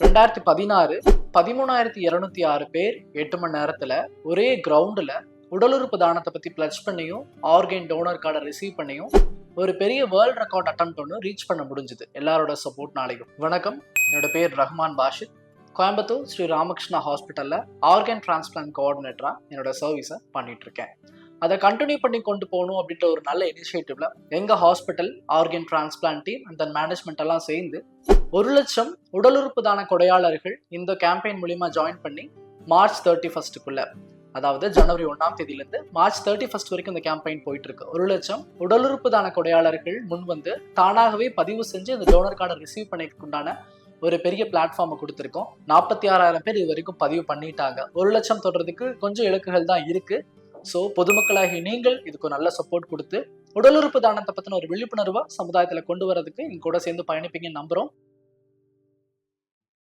ரெண்டாயிரத்தி பதினாறு பதிமூணாயிரத்தி இருநூத்தி ஆறு பேர் எட்டு மணி நேரத்துல ஒரே கிரவுண்டுல உடல் உறுப்பு தானத்தை பத்தி பிளட்ஜ் பண்ணியும் ஆர்கன் டோனர் கார்டை ரிசீவ் பண்ணியும் ஒரு பெரிய வேர்ல்ட் ரெக்கார்ட் அட்டம் ஒன்று ரீச் பண்ண முடிஞ்சது. எல்லாரோட சப்போர்ட் நாளைக்கும். வணக்கம். என்னோட பேர் ரஹ்மான் பாஷித். கோயம்புத்தூர் ஸ்ரீ ராமகிருஷ்ணா ஹாஸ்பிட்டல்ல ஆர்கன் டிரான்ஸ்பிளான்ட் கோஆர்டினேட்டரா என்னோட சர்வீஸை பண்ணிட்டு இருக்கேன் அதை கண்டினியூ பண்ணி கொண்டு போகணும் அப்படின்ற ஒரு நல்ல இனிஷியேட்டிவ்ல எங்க ஹாஸ்பிட்டல் ஆர்கன் டிரான்ஸ்பிளான்ட் டீம் அந்த மேனேஜ்மெண்ட் எல்லாம் சேர்ந்து ஒரு லட்சம் உடல் உறுப்பு தான கொடையாளர்கள் இந்த கேம்பெயின் மூலியமா ஜாயின் பண்ணி மார்ச் தேர்ட்டி ஃபர்ஸ்ட்டுக்குள்ள அதாவது ஜனவரி ஒன்றாம் தேதியிலேருந்து மார்ச் தேர்ட்டி ஃபர்ஸ்ட் வரைக்கும் இந்த கேம்பெயின் போயிட்டு இருக்கு ஒரு லட்சம் உடல் உறுப்பு தான கொடையாளர்கள் முன் வந்து தானாகவே பதிவு செஞ்சு இந்த டோனர் கார்டை ரிசீவ் பண்ணிக்குண்டான ஒரு பெரிய பிளாட்ஃபார்மை கொடுத்துருக்கோம். நாற்பத்தி ஆறாயிரம் பேர் இது வரைக்கும் பதிவு பண்ணிட்டாங்க. ஒரு லட்சம் தொடுறதுக்கு கொஞ்சம் இலக்குகள் தான் இருக்கு. ஸோ பொதுமக்களாகி நீங்கள் இதுக்கு நல்ல சப்போர்ட் கொடுத்து உடல் உறுப்பு தானத்தை பற்றின ஒரு விழிப்புணர்வை சமுதாயத்தில் கொண்டு வரதுக்கு எங்க கூட சேர்ந்து பயணிப்பீங்கன்னு நம்புறோம்.